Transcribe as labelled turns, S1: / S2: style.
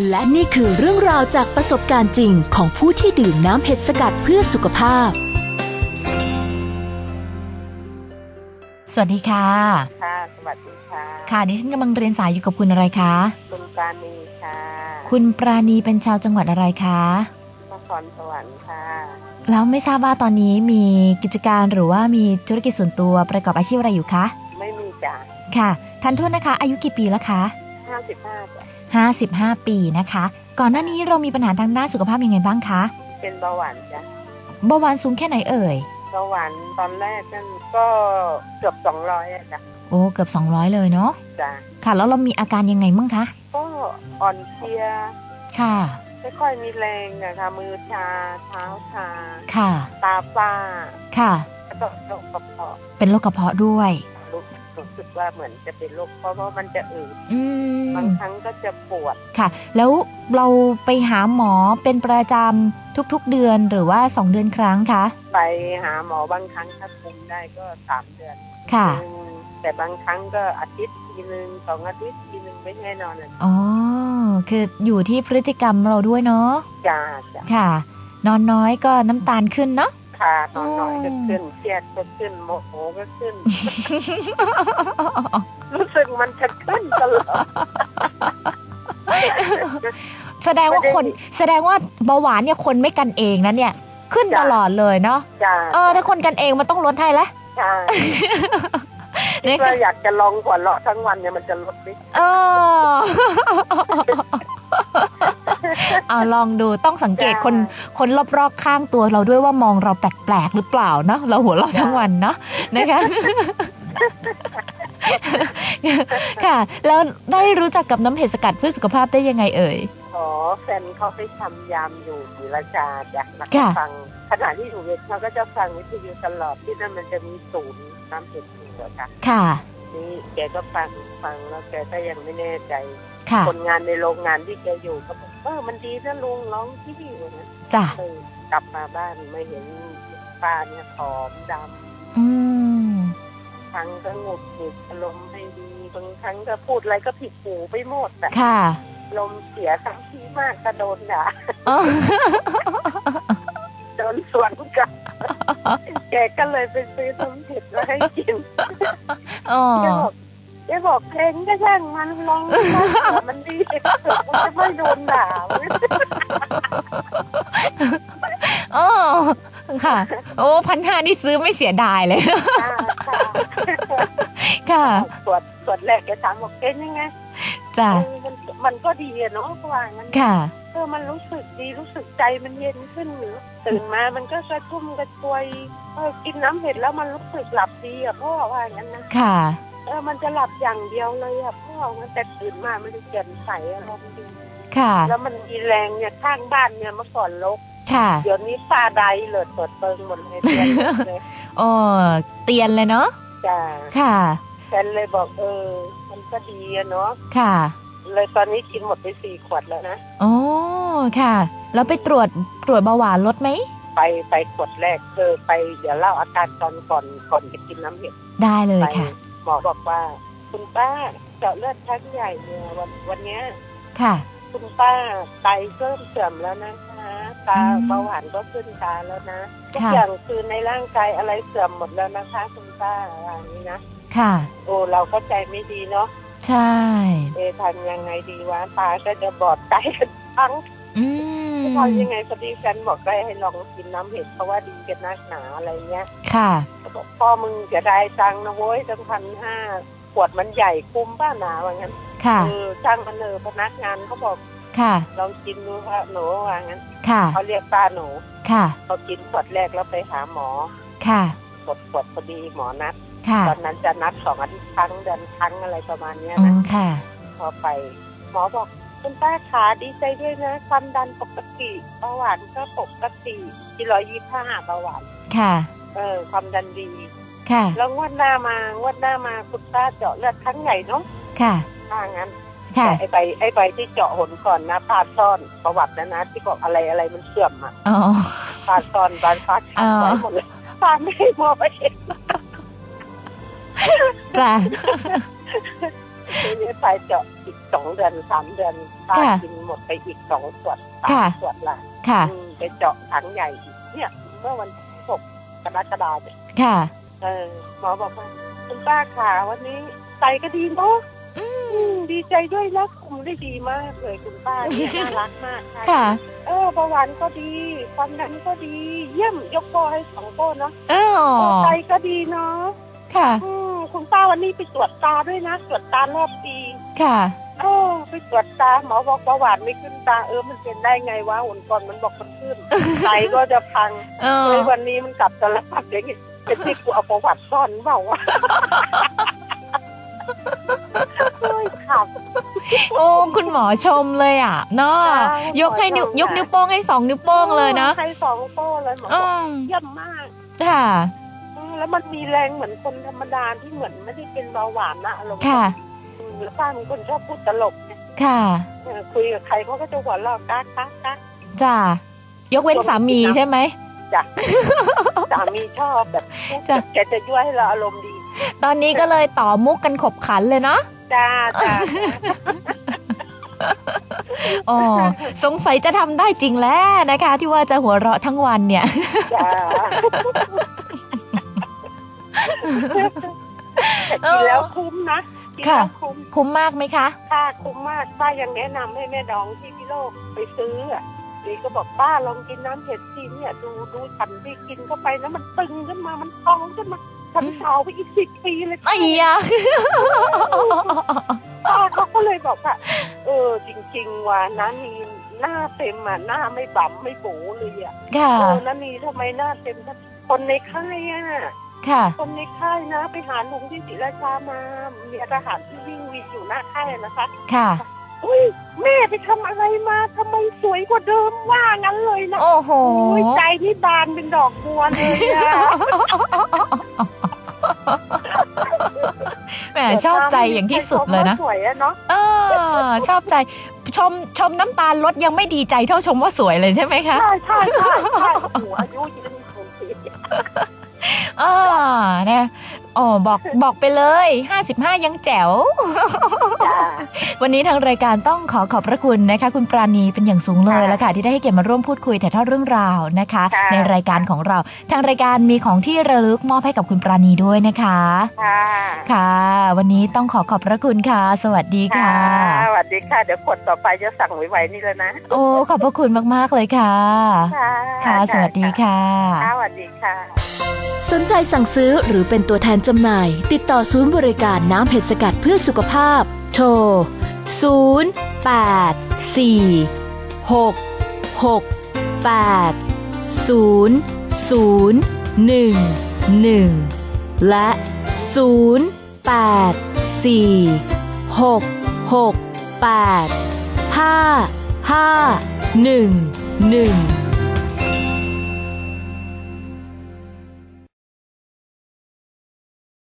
S1: และนี่คือเรื่องราวจากประสบการณ์จริงของผู้ที่ดื่มน้ำเห็ดสกัดเพื่อสุขภาพ
S2: สวัสดีค่ะ
S3: ค่ะ สวัสดีค่ะ
S2: ค่ะ ดิฉันกำลังเรียนสายอยู่กับคุณอะไรคะ
S3: คุณปราณีค่ะ
S2: คุณปราณีเป็นชาวจังหวัดอะไรคะ
S3: นครสวรรค์ค่ะ
S2: แล้วไม่ทราบว่าตอนนี้มีกิจการหรือว่ามีธุรกิจส่วนตัวประกอบอาชีพอะไรอยู่คะ
S3: ไม่มีจ้ะ
S2: ค่ะทันโทษนะคะ อายุกี่ปีแล้วคะ
S3: ห้าสิบห้าจ้ะ
S2: 55ปีนะคะ ก่อนหน้านี้เรามีปัญหาทางด้านสุขภาพยังไงบ้างคะ
S3: เป็นเบาหวานจ้ะ
S2: เบาหวานสูงแค่ไหนเอ่ย
S3: เบาหวานตอนแรกนั่นก็เกือบสองร้อยอะจ้ะ
S2: โอ้เกือบ200เลยเนาะ
S3: จ้ะ
S2: ค่ะแล้วเรามีอาการยังไงบ้างคะ
S3: ก็อ่อนเพลีย
S2: ค่ะ
S3: ไม่ค่อยมีแรงนะคะมือชาเท้าชา
S2: ค่ะ
S3: ตาฝ้า
S2: ค่ะ
S3: แล้วก็โรคกระเพาะ
S2: เป็นโรคกระเพาะด้วย
S3: รู้รู้สึกว่าเหมือนจะเป็นโรคเพราะว่ามันจะอืด
S2: อืม
S3: บางครั้งก็จะปวด
S2: ค่ะ แล้วเราไปหาหมอเป็นประจำทุกๆเดือนหรือว่า2เดือนครั้งคะ
S3: ไปหาหมอบางครั้งถ้าคุมได้ก็สามเดือน
S2: ค่ะ
S3: อืมแต่บางครั้งก็อาทิตย์ทีหนึ่งสองอาทิตย์ทีหนึ่งไม่แน่นอนอะ
S2: อ๋อ คืออยู่ที่พฤติกรรมเราด้วยเนาะ
S3: จ้าจ้า
S2: ค่ะ นอนน้อยก็น้ำตาลขึ้นเนาะ
S3: ค่ะนอนน้อยก็
S2: อืม
S3: ขึ้นเครียดก็ขึ้นโมโหก็ขึ้น รู้สึกมันจะขึ้นตลอด
S2: แสดงว่า
S3: ไม่ได้
S2: คน แสดงว่าเบาหวานเนี่ยคนไม่กันเองนะเนี่ย ขึ้น
S3: จ้ะ
S2: ตลอดเลยเนาะ
S3: จ้า
S2: เออถ้าคนกันเองมันต้องลดให้ละ
S3: ใช่
S2: นี่
S3: ก็
S2: คือ
S3: อยากจะลองหัวเราะทั้งวันเนี่ยมันจะลดไหม
S2: เออ เอาลองดูต้องสังเกตคนคนรอบๆข้างตัวเราด้วยว่ามองเราแปลกๆหรือเปล่าเนาะเราหัวเราะทั้งวันเนาะนะคะค่ะ แล้วได้รู้จักกับน้ำเห็ดสกัดเพื่อสุขภาพได้ยังไงเอ่ย
S3: ขอแฟนเขาไปทำยามอยู่ศรีราชาจ้ะแล้วก็
S2: ค่ะ
S3: ฟังขณะที่อยู่เวทเขาก็จะฟังวิทยุตลอดที่นั่นมันจะมีศูนย์น้ำเห็ดอยู่อะค่ะ
S2: ค่ะ
S3: นี่แกก็ฟังฟังแล้วแกก็ยังไม่แน่ใจ
S2: ค่ะ
S3: คนงานในโรงงานที่แกอยู่ก็บอกเออมันดีนะลุงร้องที่นี่นะ
S2: จ้ะ
S3: เลยกลับมาบ้านไม่เห็นป้าเนี่ยผอมด
S2: อืมำ
S3: ครั้งก็หงุดหงิดอารมณ์ไม่ดีบางครั้งก็พูดอะไรก็ผิดหูไปหมดอะ
S2: ค่ะ
S3: ลมณ์เสียทั้งที่มากก็โดนด่า
S2: เออ
S3: โดนสวนกลับแกก็เลยไปซื้อน้ำเผ็ดมาให้กิน
S2: อ๋อ
S3: แกบอกแก บอกเพลงก็ช่างมันลองดูนะเผื่อมันดีมันจะไม่โดนด่า
S2: โอ้ค่ะ โอ้พันห้านี่ซื้อไม่เสียดายเลย ค่ะ
S3: ตรวจตรวจแรกแกถามบอกเป็นยังไง
S2: จ้ะ
S3: เออมันมันก็ดีอะเนาะเพราะว่างั้น
S2: ค่ะ
S3: เออมันรู้สึกดีรู้สึกใจมันเย็นขึ้นหรือตื่นมามันก็กระชุ่มกระชวยเออกินน้ำเห็ดแล้วมันรู้สึกหลับดีอะพ่อว่างั้นนะ
S2: ค่ะ
S3: เออมันจะหลับอย่างเดียวเลยอะพ่องั้นแต่ตื่นมามันจะแจ่มใสอารมณ์ดี
S2: ค่ะ
S3: แล้วมันมีแรงเนี่ยข้างบ้านเนี่ยเมื่อก่อนลก
S2: ค่ะ
S3: เดี๋ยวนี้ฟ้าใดเหลิดเปิดเปิงหมดเลยเตียนเลย
S2: โอ้เตียนเลยเนาะ
S3: จ้า
S2: ค่ะ
S3: แฟนเลยบอกเออ มันก็ดีอะเนาะ
S2: ค่ะ
S3: เลยตอนนี้กินหมดไปสี่ขวดแล้วนะ
S2: โอ้ค่ะ แล้วไปตรวจตรวจเบาหวานลดไหม
S3: ไปไปขวดแรกเออไปเดี๋ยวเล่าอาการตอนก่อนก่อนจะกินน้ำเห็ด
S2: ได้เลย
S3: ไป
S2: ค่ะ
S3: หมอบอกว่า คุณป้าเจาะเลือดชั้นใหญ่เนี่ยวันวันเนี้ย
S2: ค่ะ
S3: คุณป้าไตเริ่มเสื่อมแล้วนะคะตา
S2: อืม
S3: เบาหวานก็ขึ้นตาแล้วนะทุก
S2: ค่ะ
S3: อย่างคือในร่างกายอะไรเสื่อมหมดแล้วนะคะ คุณป้าว่าอย่างนี้นะ
S2: ค่ะ
S3: โอ้เราก็ใจไม่ดีเนาะ
S2: ใช่
S3: เอะทำยังไงดีวะตาก็จะบอดไตกันทั้ง
S2: อืม
S3: ทำยังไงพอดีแฟนบอกได้ให้ลองกินน้ำเห็ดเพราะว่าดีกันนักหนาอะไรเงี้ย
S2: ค่ะ
S3: ก็บอกพ่อมึงจะได้ตังค์นะเว้ยตั้งพันห้าขวดมันใหญ่คุ้มป้าหนาว่างั้น
S2: ค่ะ
S3: เออช่างมันเนอพนักงานเขาบอก
S2: ค่ะ
S3: ลองกินดูค่ะหนูว่างั้น
S2: ค่ะ
S3: เขาเรียกป้าหนู
S2: ค่ะ
S3: เขากินขวดแรกแล้วไปหาหมอ
S2: ค่ะ
S3: กดขวดพอดีหมอนัด
S2: ค่ะ
S3: ตอนนั้นจะนัดสองอาทิตย์ครั้งเดือนครั้งอะไรประมาณเนี้ย
S2: อ๋อ
S3: นะ
S2: ค่ะ
S3: พอไปหมอบอก คุณป้าขาดีใจด้วยนะความดันปกติเบาหวานก็ปกติที่ร้อยยี่ห้าเบาหวาน
S2: ค่ะ
S3: เออ ความดันดี
S2: ค่ะ
S3: แล้วงวดหน้ามางวดหน้ามาคุณป้าเจาะเลือดครั้งใหญ่เนาะ
S2: ค่ะ
S3: ถ้างั้น
S2: ค่ะ
S3: แต่ไอใบไอใบที่เจาะหนก่อนนะปาดซ่อนประวัตินะนะที่บอกอะไรอะไรมันเสื่อมอะ
S2: อ๋อ
S3: ปาดซ่อนปาดฟาดขัดไว้หมดเลยปาดไม่ให้มองไปเห็น
S2: จ้ะ
S3: ทีนี้ไปเจาะอีกสองเดือนสามเดือนป้า
S2: ค่ะ
S3: กินหมดไปอีกสองขวดสา
S2: ค่ะ
S3: มขวดละ
S2: ค่ะ
S3: อืมไปเจาะถังใหญ่อีกเนี่ย เมื่อวันที่หกกรกฎาคมเนี่ย
S2: ค่ะ
S3: เออหมอบอกว่าคุณป้าขาวันนี้ไตก็ดีเนาะ
S2: อื
S3: อื
S2: ม
S3: มดีใจด้วยนะคุมได้ดีมากเลยคุณป้าเนี่ยน่ารักมากค่ะ
S2: ค่ะ
S3: เออเบาหวานก็ดีความดันก็ดี เยี่ยมยกโป้ให้สองโป้เนาะ
S2: อ๋อ
S3: ไตก็ดีเนาะ
S2: ค่ะ
S3: อืม คุณป้าวันนี้ไปตรวจตาด้วยนะตรวจตารอบปี
S2: ค่ะ
S3: เออไปตรวจตาหมอบอกเบาหวานไม่ขึ้นตาเออมันเป็นได้ไงวะวันก่อนมันบอกมันขึ้นไตก็จะพัง
S2: เอ
S3: เล
S2: อ
S3: ยวันนี้มันกลับตลปัดอย่างงี้เป็นที่กูเอาประวัติซ่อนเปล่าวะโอ้ยขับ
S2: โอ้คุณหมอชมเลยอะเนาะ
S3: จ้าย
S2: กให้นิ้ว
S3: หมอชม
S2: ยกนิ้วโป้งให้สองนิ้วโป้งเลยนะ
S3: ใครสองโป้เลยหมอ
S2: อื
S3: บอก
S2: ม
S3: เยี่ยมมาก
S2: ค่ะ
S3: อืม แล้วมันมีแรงเหมือนคนธรรมดาที่เหมือนไม่ได้เป็นเบาหวานนะอารมณ์
S2: ค่ะ
S3: อืมแล้วป้าเป็นคนชอบพูดตลกไง
S2: ค่ะ
S3: เออคุยกับใครเขาก็จะหัวเราะกักกักกัก
S2: จ้ายกเว้นสามีใช่ไหม
S3: จ้ะสามีชอบแบบ
S2: จ้ะ
S3: แกจะช่วยให้เราอารมณ์ดี
S2: ตอนนี้ก็เลยต่อมุกกันขบขันเลยเนาะ
S3: จ้าจ้า
S2: อ๋อสงสัยจะทำได้จริงแล้วนะคะ ที่ว่าจะหัวเราะทั้งวันเนี่ย
S3: จ้าแต่ กินแล้วคุ้มนะกิน
S2: ค่ะ
S3: แล้วคุ้ม
S2: คุ้มมากไหมคะ
S3: ค่าคุ้มมากป้ายังแนะนำให้แม่ดองที่พี่โลกไปซื้ออะดีก็บอกป้าลองกินน้ำเห็ดซีเนี่ยดูดูฉันที่กินเข้าไปนะมันตึงขึ้นมามันพองขึ้นมาฉันสาวไปอีกสิบปีเลย
S2: ไอ้ยา
S3: ป้าเขาก็เลยบอกว่าเออจริง ๆว่านานีหน้าเต็มอะหน้าไม่บำไม่โบเลยอะ
S2: ค่ะ
S3: เออนานีทำไมหน้าเต็มคนในค่ายอะ
S2: ค่ะ
S3: คนในค่ายนะ ไปหาลุงที่ศรีราชามามีทหารที่วิ่งวินอยู่หน้าค่ายนะคะ
S2: ค่ะ
S3: อุ้ยแม่ไปทำอะไรมาทำไมสวยกว่าเดิมว่างั้นเลยนะ
S2: โอ้โห
S3: โอ้ยใจนี่บานเป็นดอกบัวเลยอะ
S2: แหมชอบใจอย่างที่สุดเลยนะ
S3: สวยอะเนาะ
S2: เออชอบใจชมชมน้ำตาลลดยังไม่ดีใจเท่าชมว่าสวยเลยใช่ไหมคะ
S3: ใช่ใช่ใช่ใช่โอ้โหอายุยืนคงสี
S2: อ่า นะอ๋อบอกบอกไปเลย 55 ยังแจ๋ว วันนี้ทางรายการต้องขอขอบพระคุณนะคะ คุณปราณีเป็นอย่างสูงเลย
S3: ค่ะ
S2: แล้วค่ะ ที่ได้ให้เกียรติมาร่วมพูดคุยถ่ายทอดเรื่องราวนะคะ
S3: ค่ะ
S2: ในรายการของเรา ทางรายการมีของที่ระลึกมอบให้กับคุณปราณีด้วยนะคะ
S3: ค่ะ
S2: ค่ะ วันนี้ต้องขอขอบพระคุณค่ะ สวัสดีค่ะ
S3: สวัสดีค่ะเดี๋ยวกดต่อไปจะสั่งไวๆนี่แล้วนะ
S2: โอ้ขอบพระคุณมากๆเลยค่ะ
S3: ค่ะ
S2: ค่ะสวัสดีค่ะ
S3: ค่ะสวัสดีค่ะ
S1: สนใจสั่งซื้อหรือเป็นตัวแทนจำหน่าย ติดต่อศูนย์บริการน้ำเผ็ดสกัดเพื่อสุขภาพ โทร 0 8 4 6 6 8 0 0 1 1 และ 0 8 4 6 6 8 5 5 1 1